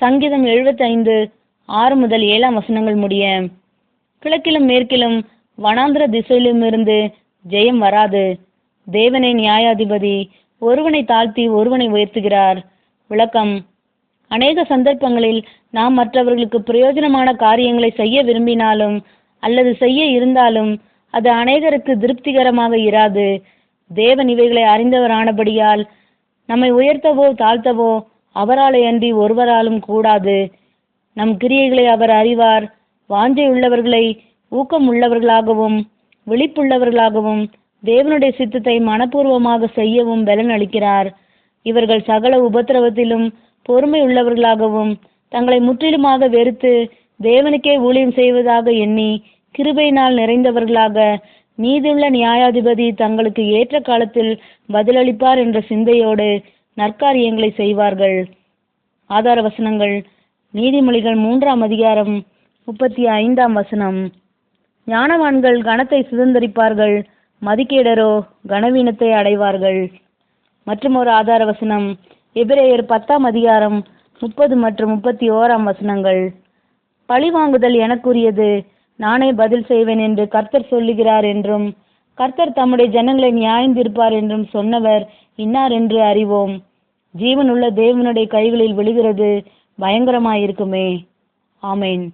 சங்கீதம் எழுபத்தைந்து ஆறு முதல் ஏழாம் வசனங்கள் முடிய கிழக்கிலும் மேற்கிலும் வனாந்திர திசையிலும் இருந்து ஜெயம் வராது. தேவனை நியாயாதிபதி ஒருவனை தாழ்த்தி ஒருவனை உயர்த்துகிறார். விளக்கம் அநேக சந்தர்ப்பங்களில் நாம் மற்றவர்களுக்கு பிரயோஜனமான காரியங்களை செய்ய விரும்பினாலும் அல்லது செய்ய இருந்தாலும் அது அநேகருக்கு திருப்திகரமாக இராது. தேவன் இவைகளை அறிந்தவரானபடியால் நம்மை உயர்த்தவோ தாழ்த்தவோ அவராலே அன்றி ஒருவராலும் கூடாது. நம் கிரியைகளை அவர் அறிவார். வாஞ்சை உள்ளவர்களை ஊக்கம் உள்ளவர்களாகவும் விழிப்புள்ளவர்களாகவும் தேவனுடைய சித்தத்தை மனப்பூர்வமாக செய்யவும் பலன் அளிக்கிறார். இவர்கள் சகல உபத்திரவத்திலும் பொறுமை உள்ளவர்களாகவும் தங்களை முற்றிலுமாக வெறுத்து தேவனுக்கே ஊழியம் செய்வதாக எண்ணி கிருபையினால் நிறைந்தவர்களாக நீதியுள்ள நியாயாதிபதி தங்களுக்கு ஏற்ற காலத்தில் பதிலளிப்பார் என்ற சிந்தையோடு நற்காரியங்களை செய்வார்கள். ஆதார வசனங்கள் நீதிமொழிகள் மூன்றாம் அதிகாரம் முப்பத்தி ஐந்தாம் வசனம். ஞானவான்கள் கணத்தை சுதந்தரிப்பார்கள் மதிக்கேடரோ கனவீனத்தை அடைவார்கள். மற்றும் ஒரு ஆதார வசனம் எபிரேயர் பத்தாம் அதிகாரம் முப்பது மற்றும் முப்பத்தி ஓராம் வசனங்கள் பழிவாங்குதல் எனக்குரியது நானே பதில் செய்வேன் என்று கர்த்தர் சொல்லுகிறார் என்றும் கர்த்தர் தம்முடைய ஜனங்களை நியாயந்திருப்பார் என்றும் சொன்னவர் இன்னார் என்று அறிவோம்? ஜீவனுள்ள தேவனுடைய கைகளில் விழுகிறது. பயங்கரமாயிருக்குமே. ஆமேன்.